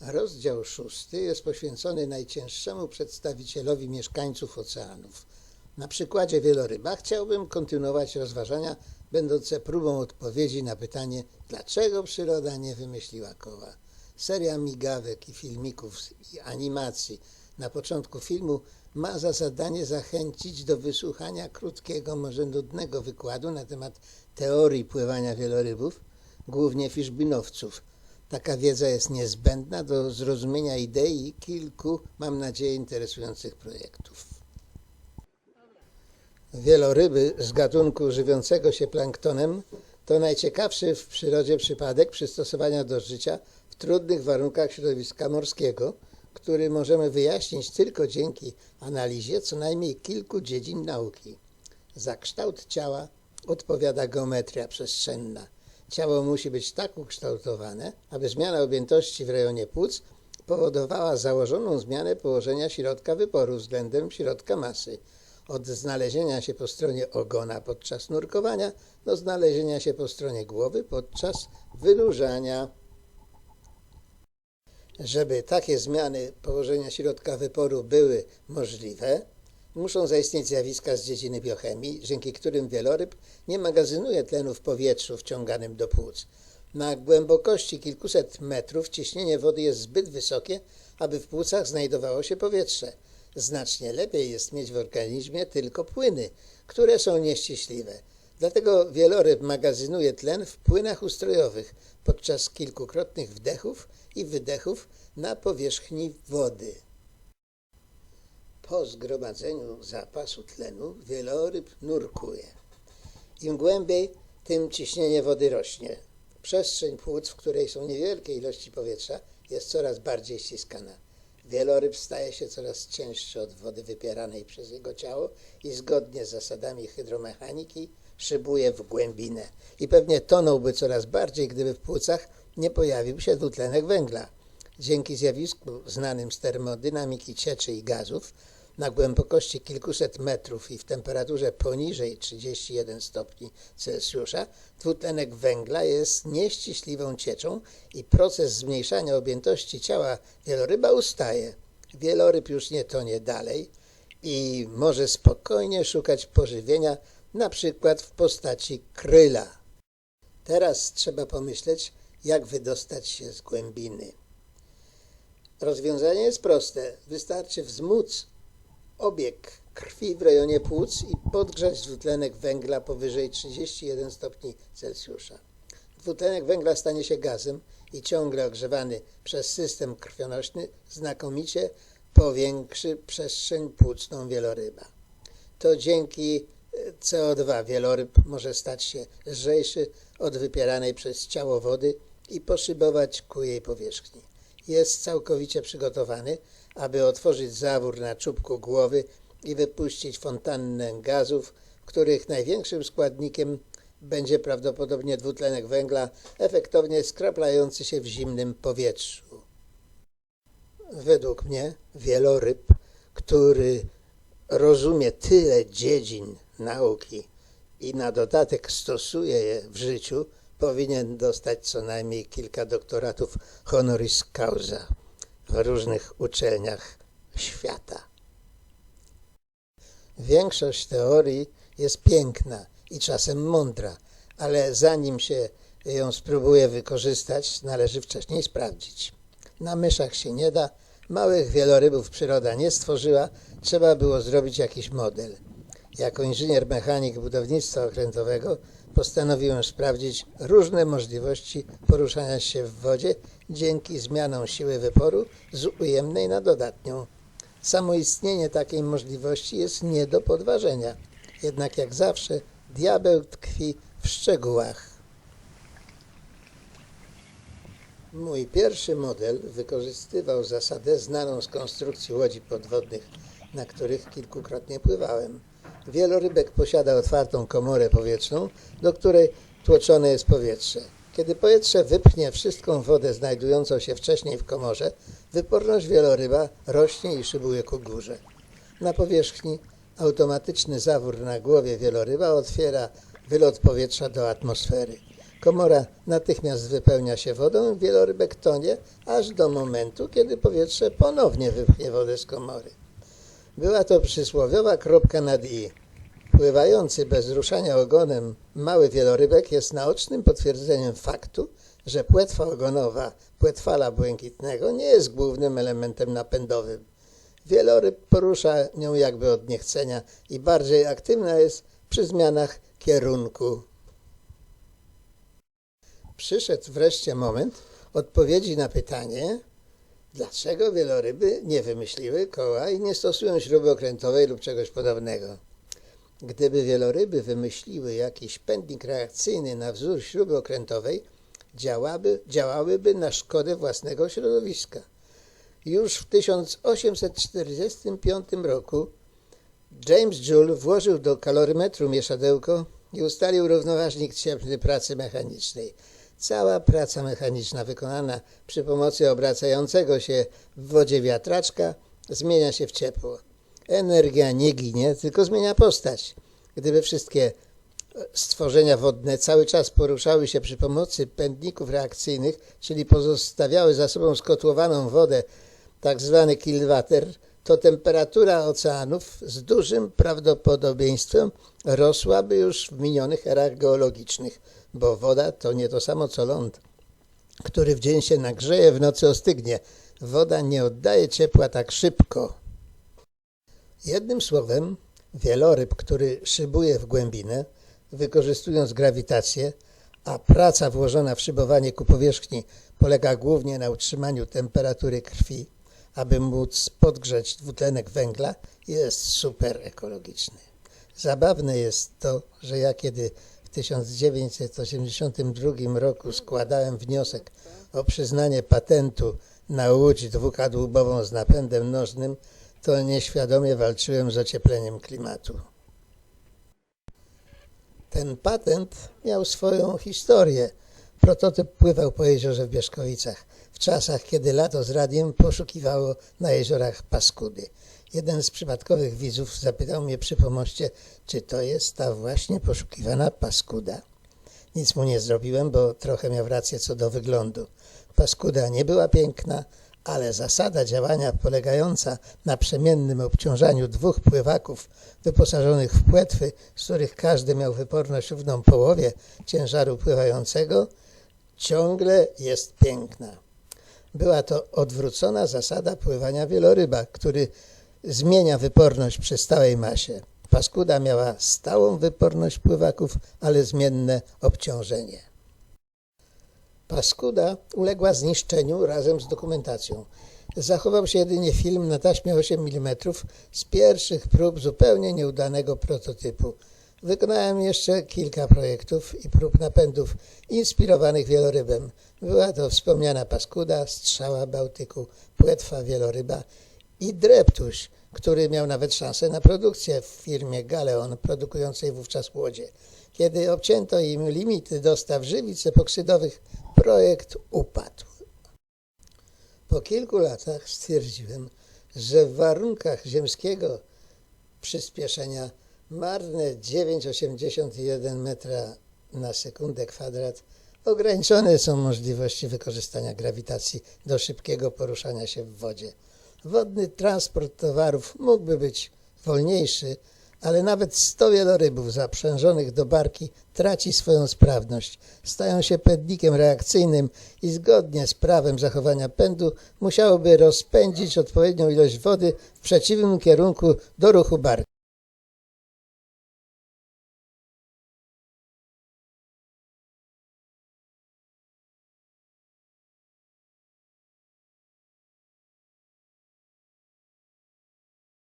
Rozdział szósty jest poświęcony najcięższemu przedstawicielowi mieszkańców oceanów. Na przykładzie wieloryba chciałbym kontynuować rozważania będące próbą odpowiedzi na pytanie, dlaczego przyroda nie wymyśliła koła. Seria migawek i filmików i animacji na początku filmu ma za zadanie zachęcić do wysłuchania krótkiego, może nudnego wykładu na temat teorii pływania wielorybów, głównie fiszbinowców. Taka wiedza jest niezbędna do zrozumienia idei kilku, mam nadzieję, interesujących projektów. Wieloryby z gatunku żywiącego się planktonem to najciekawszy w przyrodzie przypadek przystosowania do życia w trudnych warunkach środowiska morskiego, który możemy wyjaśnić tylko dzięki analizie co najmniej kilku dziedzin nauki. Za kształt ciała odpowiada geometria przestrzenna. Ciało musi być tak ukształtowane, aby zmiana objętości w rejonie płuc powodowała założoną zmianę położenia środka wyporu względem środka masy. Od znalezienia się po stronie ogona podczas nurkowania do znalezienia się po stronie głowy podczas wynurzania. Żeby takie zmiany położenia środka wyporu były możliwe, muszą zaistnieć zjawiska z dziedziny biochemii, dzięki którym wieloryb nie magazynuje tlenu w powietrzu wciąganym do płuc. Na głębokości kilkuset metrów ciśnienie wody jest zbyt wysokie, aby w płucach znajdowało się powietrze. Znacznie lepiej jest mieć w organizmie tylko płyny, które są nieściśliwe. Dlatego wieloryb magazynuje tlen w płynach ustrojowych podczas kilkukrotnych wdechów i wydechów na powierzchni wody. Po zgromadzeniu zapasu tlenu wieloryb nurkuje. Im głębiej, tym ciśnienie wody rośnie. Przestrzeń płuc, w której są niewielkie ilości powietrza, jest coraz bardziej ściskana. Wieloryb staje się coraz cięższy od wody wypieranej przez jego ciało i zgodnie z zasadami hydromechaniki szybuje w głębinę. I pewnie tonąłby coraz bardziej, gdyby w płucach nie pojawił się dwutlenek węgla. Dzięki zjawisku znanym z termodynamiki cieczy i gazów, na głębokości kilkuset metrów i w temperaturze poniżej 31 stopni Celsjusza dwutlenek węgla jest nieściśliwą cieczą i proces zmniejszania objętości ciała wieloryba ustaje. Wieloryb już nie tonie dalej i może spokojnie szukać pożywienia, na przykład w postaci kryla. Teraz trzeba pomyśleć, jak wydostać się z głębiny. Rozwiązanie jest proste. Wystarczy wzmóc obieg krwi w rejonie płuc i podgrzać dwutlenek węgla powyżej 31 stopni Celsjusza. Dwutlenek węgla stanie się gazem i ciągle ogrzewany przez system krwionośny znakomicie powiększy przestrzeń płucną wieloryba. To dzięki CO2 wieloryb może stać się lżejszy od wypieranej przez ciało wody i poszybować ku jej powierzchni. Jest całkowicie przygotowany, aby otworzyć zawór na czubku głowy i wypuścić fontannę gazów, których największym składnikiem będzie prawdopodobnie dwutlenek węgla efektownie skraplający się w zimnym powietrzu. Według mnie wieloryb, który rozumie tyle dziedzin nauki i na dodatek stosuje je w życiu, powinien dostać co najmniej kilka doktoratów honoris causa w różnych uczelniach świata. Większość teorii jest piękna i czasem mądra, ale zanim się ją spróbuje wykorzystać, należy wcześniej sprawdzić. Na myszach się nie da, małych wielorybów przyroda nie stworzyła, trzeba było zrobić jakiś model. Jako inżynier mechanik budownictwa okrętowego postanowiłem sprawdzić różne możliwości poruszania się w wodzie dzięki zmianom siły wyporu z ujemnej na dodatnią. Samo istnienie takiej możliwości jest nie do podważenia. Jednak jak zawsze diabeł tkwi w szczegółach. Mój pierwszy model wykorzystywał zasadę znaną z konstrukcji łodzi podwodnych, na których kilkukrotnie pływałem. Wielorybek posiada otwartą komorę powietrzną, do której tłoczone jest powietrze. Kiedy powietrze wypchnie wszystką wodę znajdującą się wcześniej w komorze, wyporność wieloryba rośnie i szybuje ku górze. Na powierzchni automatyczny zawór na głowie wieloryba otwiera wylot powietrza do atmosfery. Komora natychmiast wypełnia się wodą wielorybek tonie, aż do momentu, kiedy powietrze ponownie wypchnie wodę z komory. Była to przysłowiowa kropka nad i. Pływający bez ruszania ogonem mały wielorybek jest naocznym potwierdzeniem faktu, że płetwa ogonowa płetwala błękitnego nie jest głównym elementem napędowym. Wieloryb porusza nią jakby od niechcenia i bardziej aktywna jest przy zmianach kierunku. Przyszedł wreszcie moment odpowiedzi na pytanie, dlaczego wieloryby nie wymyśliły koła i nie stosują śruby okrętowej lub czegoś podobnego. Gdyby wieloryby wymyśliły jakiś pędnik reakcyjny na wzór śruby okrętowej, działaby, działałyby na szkodę własnego środowiska. Już w 1845 roku James Joule włożył do kalorymetru mieszadełko i ustalił równoważnik cieplny pracy mechanicznej. Cała praca mechaniczna wykonana przy pomocy obracającego się w wodzie wiatraczka zmienia się w ciepło. Energia nie ginie, tylko zmienia postać. Gdyby wszystkie stworzenia wodne cały czas poruszały się przy pomocy pędników reakcyjnych, czyli pozostawiały za sobą skotłowaną wodę, tak zwany kilwater, to temperatura oceanów z dużym prawdopodobieństwem rosłaby już w minionych erach geologicznych, bo woda to nie to samo co ląd, który w dzień się nagrzeje, w nocy ostygnie. Woda nie oddaje ciepła tak szybko. Jednym słowem, wieloryb, który szybuje w głębinę, wykorzystując grawitację, a praca włożona w szybowanie ku powierzchni polega głównie na utrzymaniu temperatury krwi, aby móc podgrzać dwutlenek węgla, jest super ekologiczny. Zabawne jest to, że ja kiedy w 1982 roku składałem wniosek o przyznanie patentu na łódź dwukadłubową z napędem nożnym, to nieświadomie walczyłem z ociepleniem klimatu. Ten patent miał swoją historię. Prototyp pływał po jeziorze w Bieszkowicach w czasach, kiedy lato z radiem poszukiwało na jeziorach paskudy. Jeden z przypadkowych widzów zapytał mnie przy pomoście, czy to jest ta właśnie poszukiwana paskuda. Nic mu nie zrobiłem, bo trochę miał rację co do wyglądu. Paskuda nie była piękna, ale zasada działania polegająca na przemiennym obciążaniu dwóch pływaków wyposażonych w płetwy, z których każdy miał wyporność równą połowie ciężaru pływającego, ciągle jest piękna. Była to odwrócona zasada pływania wieloryba, który zmienia wyporność przy stałej masie. Paskuda miała stałą wyporność pływaków, ale zmienne obciążenie. Paskuda uległa zniszczeniu razem z dokumentacją. Zachował się jedynie film na taśmie 8 mm z pierwszych prób zupełnie nieudanego prototypu. Wykonałem jeszcze kilka projektów i prób napędów inspirowanych wielorybem. Była to wspomniana paskuda, strzała Bałtyku, płetwa wieloryba i dreptuś, który miał nawet szansę na produkcję w firmie Galeon, produkującej wówczas łodzie. Kiedy obcięto im limity dostaw żywic epoksydowych, projekt upadł. Po kilku latach stwierdziłem, że w warunkach ziemskiego przyspieszenia marne 9,81 metra na sekundę kwadrat ograniczone są możliwości wykorzystania grawitacji do szybkiego poruszania się w wodzie. Wodny transport towarów mógłby być wolniejszy, ale nawet 100 wielorybów zaprzężonych do barki traci swoją sprawność, stają się pędnikiem reakcyjnym i zgodnie z prawem zachowania pędu musiałoby rozpędzić odpowiednią ilość wody w przeciwnym kierunku do ruchu barki.